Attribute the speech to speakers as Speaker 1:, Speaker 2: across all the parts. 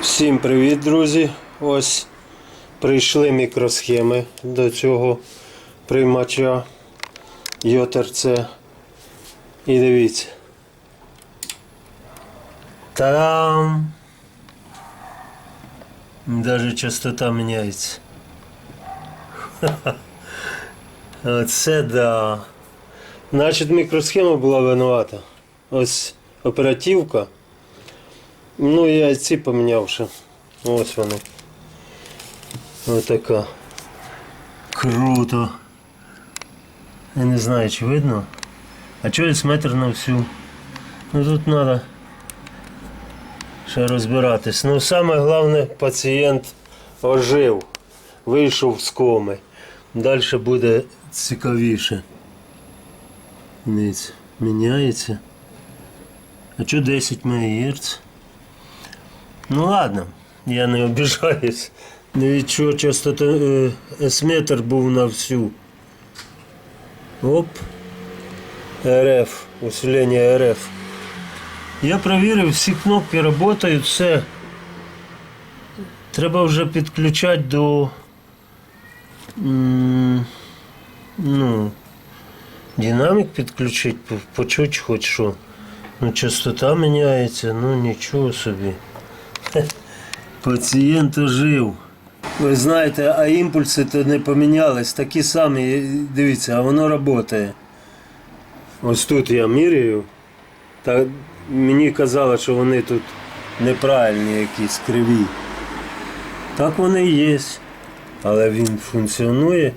Speaker 1: Всім привіт, друзі! Ось прийшли мікросхеми до цього приймача ЙОТРЦ. І дивіться. Та-дам! Даже частота міняється. Ха-ха. Оце да. Значить, мікросхема була винувата. Ось оперативка. Ну, я ці поміняв ще. Ось вони. Ось така. Круто. Я не знаю, чи видно. А чогось метр на всю. Ну тут треба ще розбиратись. Ну саме головне, пацієнт ожив, вийшов з коми. Далі буде цікавіше. Міняється. А що 10 МГц? Ну ладно, я не обіжаюсь. Не відчув частота е, S-метр був на всю. Оп. РФ, усилення РФ. Я провірив, всі кнопки працюють, все. Треба вже підключати до. Ну, динамік підключити, по- почути хоч що. Ну, частота міняється, ну нічого собі. Пацієнт ожив. Ви знаєте, а імпульси то не помінялись, такі самі. Дивіться, а воно працює. Ось тут я міряю. Та мені казали, що вони тут неправильні якісь криві. Так вони є. Але він функціонує.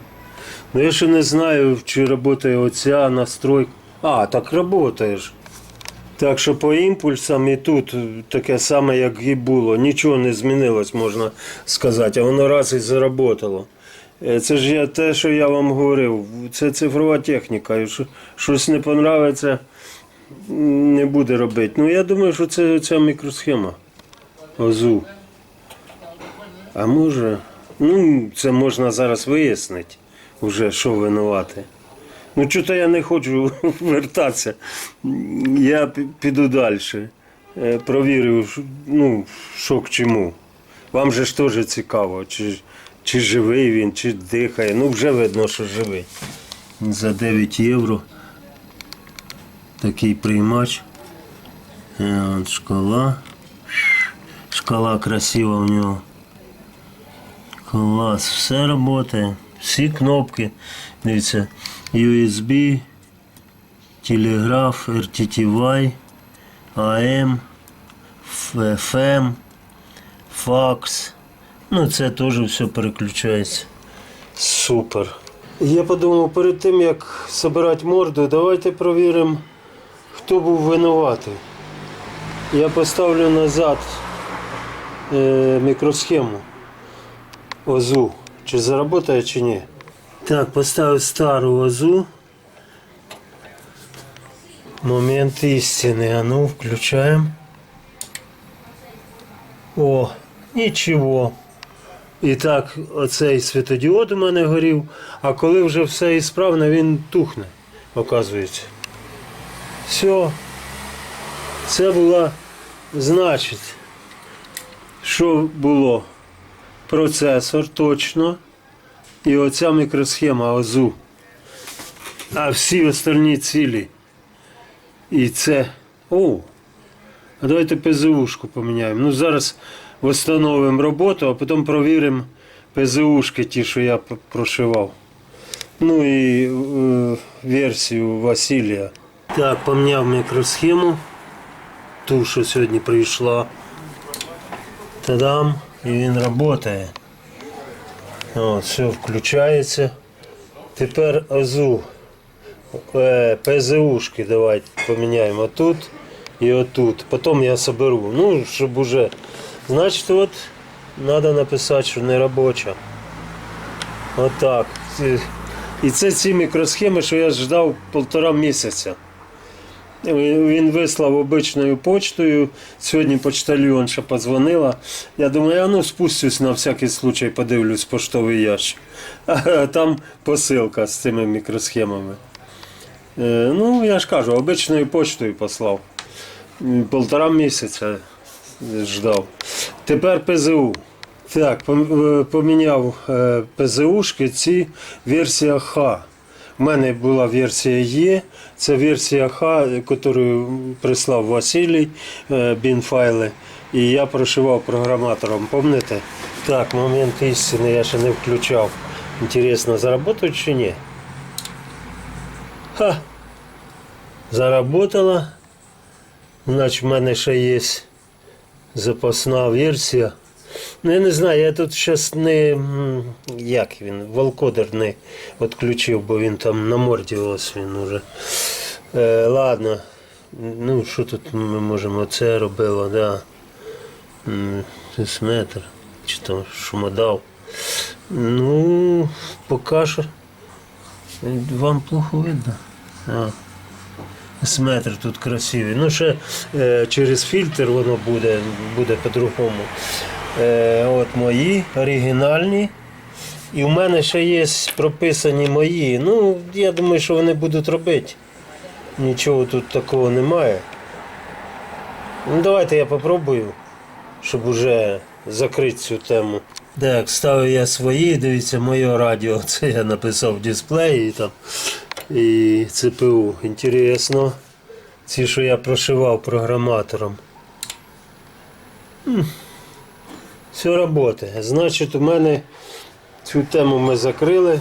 Speaker 1: Ну я ще не знаю, чи працює оця настройка. А, так працює ж. Так що по імпульсам і тут таке саме, як і було. Нічого не змінилось, можна сказати, а воно раз і заработало. Е, Це ж я, те, що я вам говорив, це цифрова техніка. Щось не подобається, не буде робити. Ну я думаю, що це ця мікросхема. ОЗУ. А може, ну це можна зараз вияснити, вже, що винувати. Ну, чого я не хочу вертатися. Я піду далі. Е, Провірю, ну, що к чому. Вам же ж теж цікаво, чи, чи живий він, чи дихає. Ну, вже видно, що живий. За 9 євро. Такий приймач. Е, От шкала. Шкала красива у нього. Клас, все працює. Всі кнопки. Дивіться, USB, телеграф, RTTY, AM, FM, факс. Ну, це теж все переключається. Супер. Я подумав, перед тим як збирати морду, давайте перевіримо, хто був винуватий. Я поставлю назад е, мікросхему. ОЗУ. Чи заработає, чи ні. Так, поставив стару ОЗУ. Момент істини. А ну, включаємо. О, нічого. І так, оцей світодіод у мене горів, а коли вже все ісправно, він тухне, оказується. Все. Це була, значить, що було? процесор точно. І оця мікросхема ОЗУ. А всі остальні цілі. І це. О! А давайте ПЗУшку поміняємо. Ну зараз встановимо роботу, а потім провіримо ПЗУшки ті, що я прошивав. Ну і е, версію Василія. Так, поміняв мікросхему. Ту, що сьогодні прийшла. Та-дам! І він працює. От, все включається. Тепер АЗУ. Е, ПЗУшки давайте поміняємо тут і отут. Потім я соберу. Ну, щоб уже. Значить, от треба написати, що не робоча. Отак. І це ці мікросхеми, що я ждав півтора місяця. Він вислав обичною почтою. Сьогодні почтальйонша подзвонила. Я думаю, а ну спустюсь на всякий случай, подивлюсь поштовий ящик. А там посилка з цими мікросхемами. Е, Ну, я ж кажу, обичною почтою послав. Полтора місяця ждав. Тепер ПЗУ. Так, е, поміняв е, ПЗУшки, ці версія Х. У мене була версія Є, це версія Х, яку прислав Василій е, бінфайли. І я прошивав програматором, пам'ятаєте? Так, момент істини я ще не включав. Інтересно, заработають чи ні? Ха! Заработала. Значить, в мене ще є запасна версія. Ну, я не знаю, я тут зараз не. Як він, волкодер не відключив, бо він там на морді ось він уже. Е, ладно. Ну, що тут ми можемо? Це робило, да. М, Сесметр. Чи там шумодав. Ну, поки що. Вам плохо видно? А. Сметр тут красивий. Ну, ще е, через фільтр воно буде, буде по-другому. Е, от мої оригінальні. І в мене ще є прописані мої. Ну, я думаю, що вони будуть робити. Нічого тут такого немає. Ну, давайте я попробую, щоб уже закрити цю тему. Так, ставив я свої, дивіться, моє радіо. Це я написав в дисплеї там. І ЦПУ. Інтересно. Ці, що я прошивав програматором. Все працює. Значить, у мене цю тему ми закрили.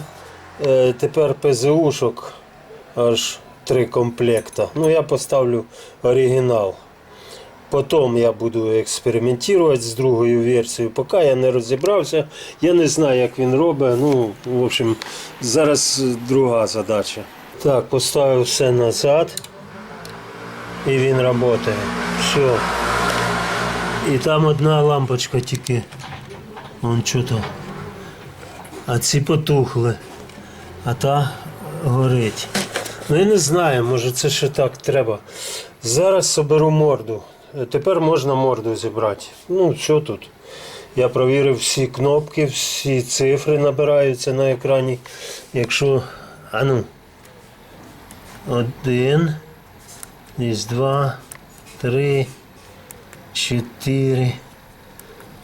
Speaker 1: Е, тепер ПЗУшок аж три комплекта. Ну, я поставлю оригінал. Потім я буду експериментувати з другою версією. Поки я не розібрався, я не знаю, як він робить. Ну, в общем, зараз друга задача. Так, поставив все назад. І він працює. Все. І там одна лампочка тільки. Вон що то. А ці потухли. А та горить. Ну я не знаю, може це ще так треба. Зараз соберу морду. Тепер можна морду зібрати. Ну, що тут? Я провірив всі кнопки, всі цифри набираються на екрані. Якщо. А ну. Один. Із два, три, чотири,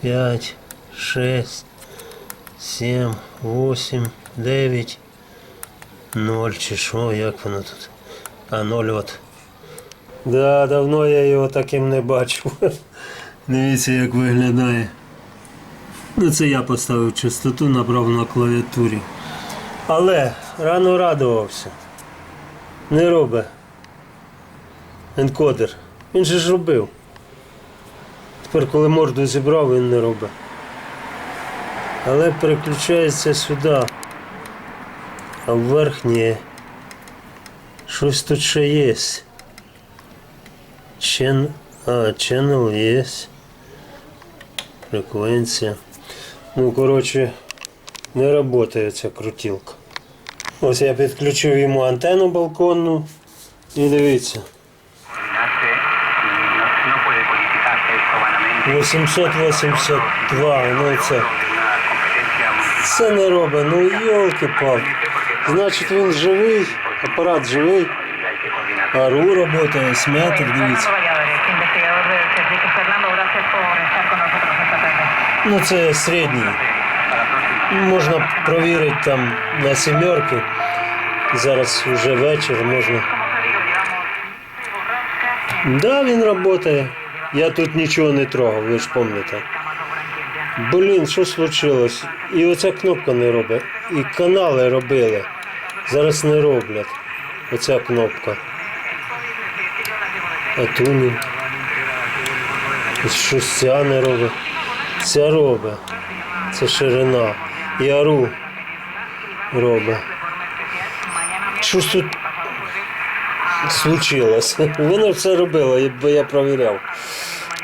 Speaker 1: п'ять, шесть, сім, восемь, дев'ять, ноль чи що, як воно тут? А, ноль от. Да, давно я його таким не бачив. Дивіться, як виглядає. Ну, це я поставив частоту, набрав на клавіатурі. Але рано радувався. Не робить. Енкодер. Він же ж робив. Тепер, коли морду зібрав, він не робить. Але переключається сюди. А вверх ні. Щось тут ще є. Чен... А, channel є. Фреквенція. Ну, коротше, не працює ця крутілка. Ось я підключив йому антенну балконну. І дивіться. 882, ну це. Це не робить, ну йолки-палки. Значить він живий, апарат живий. Ару працює, сметр, дивіться. Ну це середній. Можна провірити там на сімерки. Зараз вже вечір, можна. Да, він працює. Я тут нічого не трогав, ви ж пам'ятаєте. Блін, що случилось? І оця кнопка не робить. І канали робили. Зараз не роблять. Оця кнопка. А тунінг. Щось ця не робить. Ця робить. Це ширина. І ару робить. Щось тут случилось. Воно все робило, бо я провіряв.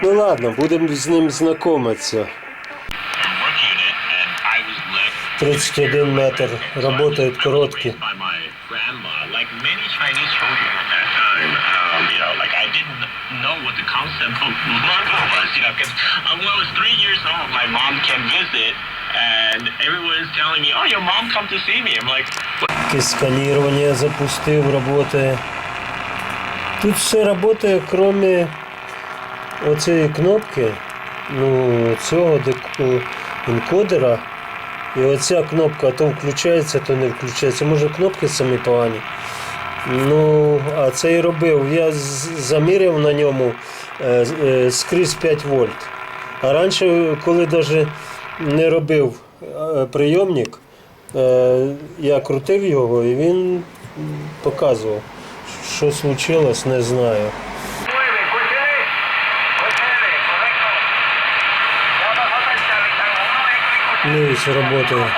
Speaker 1: Ну ладно, будемо з ним знайомитися.
Speaker 2: work unit, and I was left
Speaker 1: 31 метр. Работають короткі.
Speaker 2: by my grandma, like many Chinese children at that time. Um, you know, like I didn't know what the concept of mother was, you know, because um, when I was three years old, my mom came visit, and everyone was telling me, "Oh, your mom come to see me." I'm like,
Speaker 1: Якесь сканування запустив, працює. Тут все працює, крім оцієї кнопки. ну, цього енкодера. І оця кнопка то включається, то не включається. Може кнопки самі погані. Ну, а це і робив. Я з- заміряв на ньому е, е, скрізь 5 вольт. А раніше, коли навіть не робив е, прийомник, е, я крутив його і він показував. Що случилось, не знаю.
Speaker 3: 1 eléctrico.
Speaker 1: Ну і це працює.
Speaker 3: Famoso que eres Tango.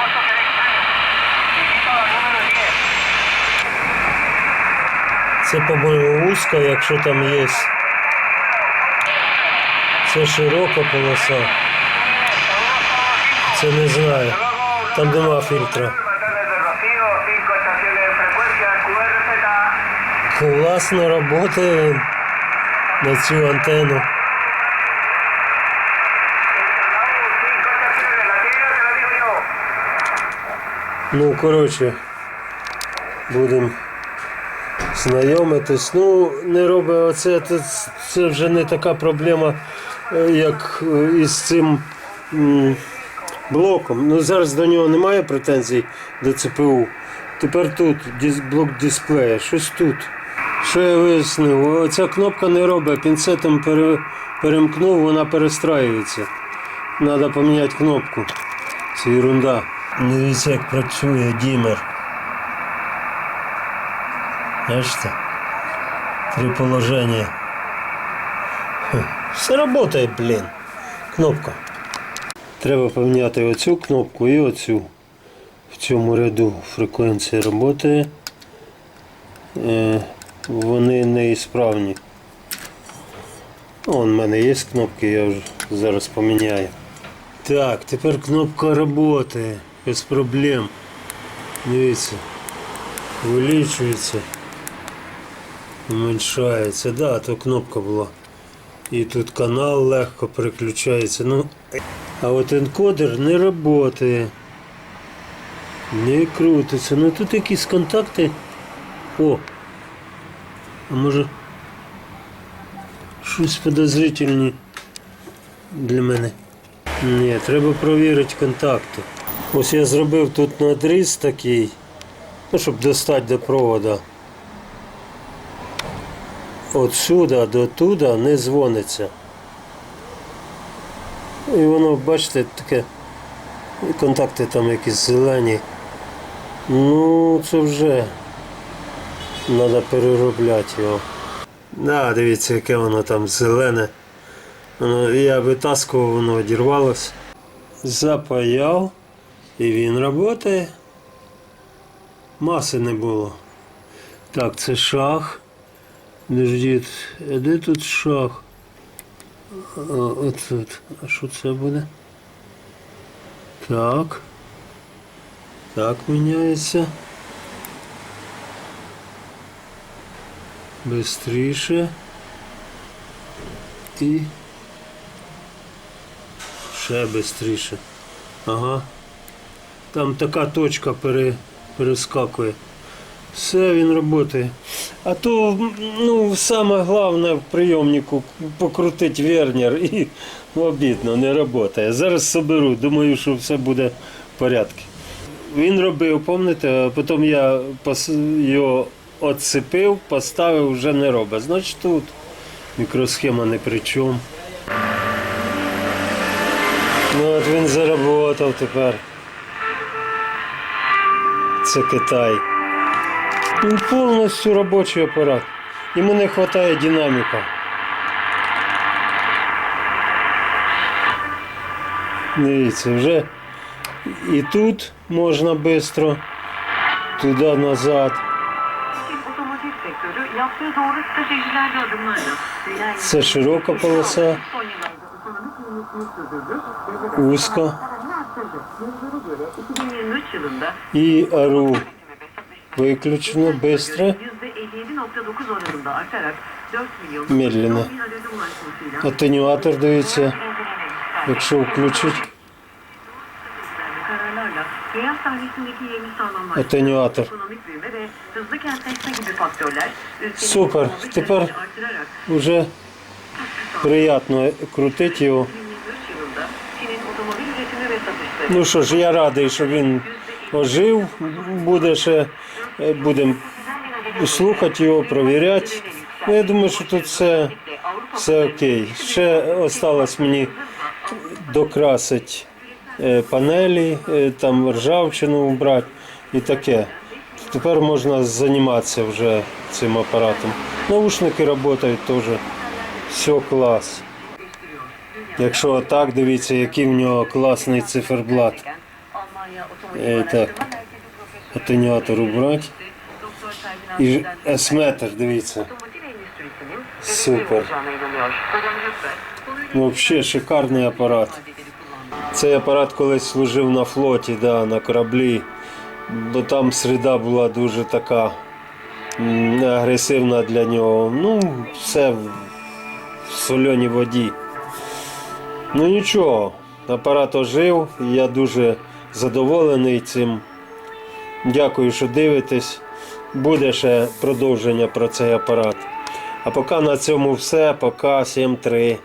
Speaker 3: Visito al número 10.
Speaker 1: Це, по-моєму, вузька, якщо там є. Це широка полоса. Це не знаю. Там нема фільтра. Класно працює на цю антенну. Ну, коротше, будемо знайомитись. Ну, не робить оце, це, вже не така проблема, е, як е, із цим блоком. Ну, зараз до нього немає претензій до ЦПУ. Тепер тут блок дисплея, щось тут. Що я вияснив? Оця кнопка не робить, пінцетом пере, перемкнув, вона перестраюється. Треба поміняти кнопку. Це ерунда. Дивіться, як працює дімер. Бачите? Три положення. Хм, Все працює, блін. Кнопка. Треба поміняти оцю кнопку і оцю. В цьому ряду фреквенція працює. Вони неісправні. Вон в мене є кнопки, я вже зараз поміняю. Так, тепер кнопка працює без проблем. Дивіться. Увеличується. Уменьшається. Да, то кнопка була. І тут канал легко переключається. Ну, а от енкодер не працює. Не крутиться. Ну тут якісь контакти. О! А може щось подозрительні для мене. Ні, треба перевірити контакти. Ось я зробив тут надріз такий, ну, щоб достати до провода. От сюди до туди не дзвониться. І воно, бачите, таке. Контакти там якісь зелені. Ну, це вже треба переробляти його. Да, дивіться, яке воно там зелене. Я витаскував, воно одірвалось. Запаяв і він працює. Маси не було. Так, це шах. Подождіть, а де тут шах? От тут. А що це буде? Так. Так міняється. Бистріше. І ще швидше. Ага. Там така точка пере, перескакує. Все, він працює. А то ну, саме головне в прийомнику покрутити вернер і ну, обідно, не працює. Зараз соберу, думаю, що все буде в порядку. Він робив, а потім я його відсипив, поставив, вже не робить. Значить тут мікросхема не при чому. Ну от він заработав тепер. Це Китай. Він повністю робочий апарат. Йому не вистачає динаміка. Дивіться, вже і тут можна швидко, туди назад.
Speaker 4: Doğru stratejilerle adımlarla
Speaker 1: Це широка полоса,
Speaker 4: son yıllarda ekonomik büyümesini sürdürdü ve de
Speaker 1: вузька
Speaker 4: kararını arttırdı. Yazılara göre 2023 yılında
Speaker 1: і ару виключено швидко.
Speaker 4: %57.9 oranında artarak 4 milyon
Speaker 1: Медленно.
Speaker 4: 10 bin adede ulaşmasıyla
Speaker 1: Атенюатор дивіться, якщо включить Süper.
Speaker 4: ekonomik
Speaker 1: Тепер Вже приємно крутити його.
Speaker 4: 2023
Speaker 1: Ну що ж, я радий, що він ожив. Буде ще, е, будемо слухати його, провіряти. Ну, я думаю, що тут все, все окей. Ще осталось мені докрасити панелі, е, там ржавчину убрати і таке. Тепер можна займатися вже цим апаратом. Наушники працюють теж. Все клас. Якщо так, дивіться, який в нього класний циферблат. Е, так, атенюатор убрати. І есметр, дивіться. Супер. Ну, взагалі шикарний апарат. Цей апарат колись служив на флоті, да, на кораблі, бо там среда була дуже така агресивна для нього. Ну, все в соленій воді. Ну нічого, апарат ожив, і я дуже задоволений цим. Дякую, що дивитесь. Буде ще продовження про цей апарат. А поки на цьому все. Пока 7-3.